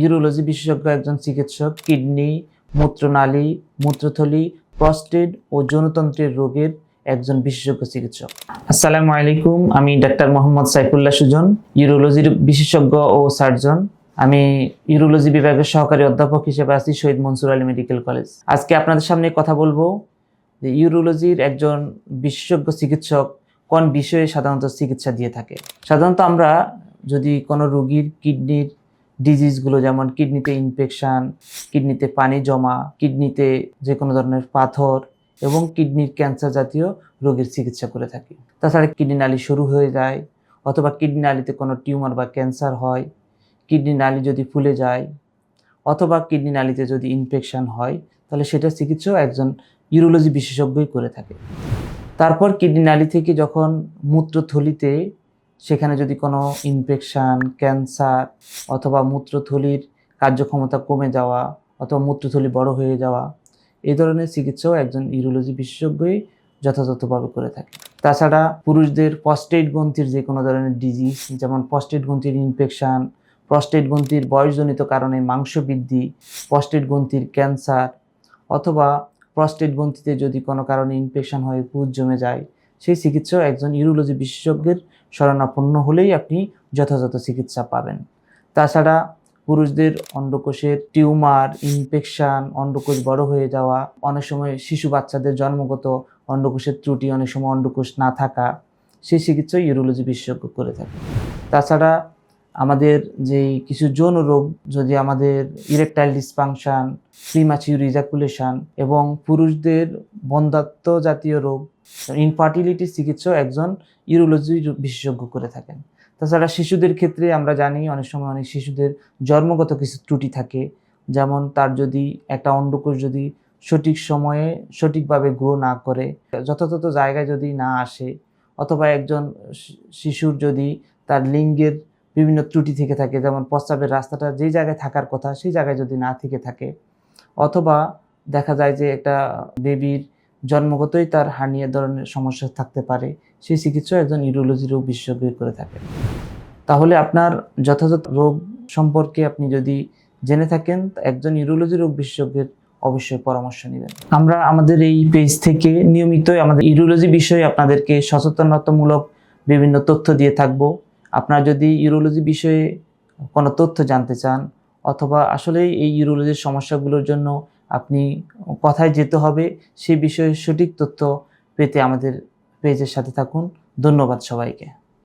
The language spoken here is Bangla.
ইউরোলজি বিশেষজ্ঞ একজন চিকিৎসক, কিডনি, মূত্রনালী, মূত্রথলি, প্রস্টেট ও যৌনতন্ত্রের রোগের একজন বিশেষজ্ঞ চিকিৎসক। আসসালামু আলাইকুম, আমি ডাক্তার মোহাম্মদ সাইফুল্লাহ সুজন, ইউরোলজির বিশেষজ্ঞ ও সার্জন। আমি ইউরোলজি বিভাগের সহকারী অধ্যাপক হিসেবে আছি শহীদ মনসুর আলী মেডিকেল কলেজ। আজকে আপনাদের সামনে কথা বলব যে ইউরোলজির একজন বিশেষজ্ঞ চিকিৎসক কোন বিষয়ে সাধারণত চিকিৎসা দিয়ে থাকে। সাধারণত আমরা যদি কোনো রোগীর কিডনির ডিজিজগুলো যেমন কিডনিতে ইনফেকশান কিডনিতে পানি জমা কিডনিতে যে কোনো ধরনের পাথর এবং কিডনির ক্যান্সার জাতীয় রোগের চিকিৎসা করে থাকি। তাছাড়া কিডনি নালী শুরু হয়ে যায় অথবা কিডনি নালীতে কোনো টিউমার বা ক্যান্সার হয় কিডনি নালী যদি ফুলে যায় অথবা কিডনি নালীতে যদি ইনফেকশান হয়, তাহলে সেটার চিকিৎসাও একজন ইউরোলজি বিশেষজ্ঞই করে থাকে। তারপর কিডনি নালী থেকে যখন মূত্রথলিতে সেখানে যদি কোনো ইনফেকশান ক্যান্সার অথবা মূত্রথলির কার্যক্ষমতা কমে যাওয়া অথবা মূত্রথলি বড় হয়ে যাওয়া, এই ধরনের চিকিৎসাও একজন ইউরোলজি বিশেষজ্ঞই যথাযথভাবে করে থাকে। তাছাড়া পুরুষদের প্রস্টেট গ্রন্থির যে কোনো ধরনের ডিজিজ যেমন প্রস্টেট গ্রন্থির ইনফেকশান প্রস্টেট গ্রন্থির বয়সজনিত কারণে মাংস বৃদ্ধি প্রস্টেট গ্রন্থির ক্যান্সার অথবা প্রস্টেট গ্রন্থিতে যদি কোনো কারণে ইনফেকশন হয়ে পুজ জমে যায় সেই চিকিৎসাও একজন ইউরোলজি বিশেষজ্ঞের শরণাপন্ন হলেই আপনি যথাযথ চিকিৎসা পাবেন। তাছাড়া পুরুষদের অন্ডকোষের টিউমার, ইনফেকশান, অন্ডকোষ বড় হয়ে যাওয়া, অনেক সময় শিশু বাচ্চাদের জন্মগত অন্ডকোষের ত্রুটি, অনেক সময় অন্ডকোষ না থাকা, সেই চিকিৎসা ইউরোলজি বিশেষজ্ঞ করে থাকে। তাছাড়া আমাদের যে কিছু যৌন রোগ, যদি আমাদের ইরেকটাইল ডিসফাংশন প্রিমাচিউর ইজাকুলেশন এবং পুরুষদের বন্ধাত্ম জাতীয় রোগ ইনফার্টিলিটি চিকিৎসা একজন ইউরোলজি বিশেষজ্ঞ করে থাকেন। তাছাড়া শিশুদের ক্ষেত্রে আমরা জানি অনেক সময় অনেক শিশুদের জন্মগত কিছু ত্রুটি থাকে, যেমন তার যদি একটা অন্ডকোষ যদি সঠিক সময়ে সঠিকভাবে গ্রো না করে, যথাযথ জায়গায় যদি না আসে, অথবা একজন শিশুর যদি তার লিঙ্গের বিভিন্ন ত্রুটি থেকে থাকে, যেমন প্রস্রাবের রাস্তাটা যেই জায়গায় থাকার কথা, সেই জায়গায় যদি না থেকে থাকে, অথবা দেখা যায় যে একটা বেবির জন্মগতই তার হার্নিয়া ধরনের সমস্যা থাকতে পারে, সেই চিকিৎসা একজন ইউরোলজি রোগ বিশেষজ্ঞ করে থাকে তাহলে আপনার যথাযথ রোগ সম্পর্কে আপনি যদি জেনে থাকেন, একজন ইউরোলজি রোগ বিশেষজ্ঞের অবশ্যই পরামর্শ নেবেন। আমরা আমাদের এই পেজ থেকে নিয়মিতই আমাদের ইউরোলজি বিষয়ে আপনাদেরকে সচেতনতামূলক বিভিন্ন তথ্য দিয়ে থাকব। আপনারা যদি ইউরোলজি বিষয়ে কোনো তথ্য জানতে চান, অথবা আসলেই এই ইউরোলজির সমস্যাগুলোর জন্য আপনি কোথায় যেতে হবে সেই বিষয়ে সঠিক তথ্য পেতে আমাদের পেজের সাথে থাকুন। ধন্যবাদ সবাইকে।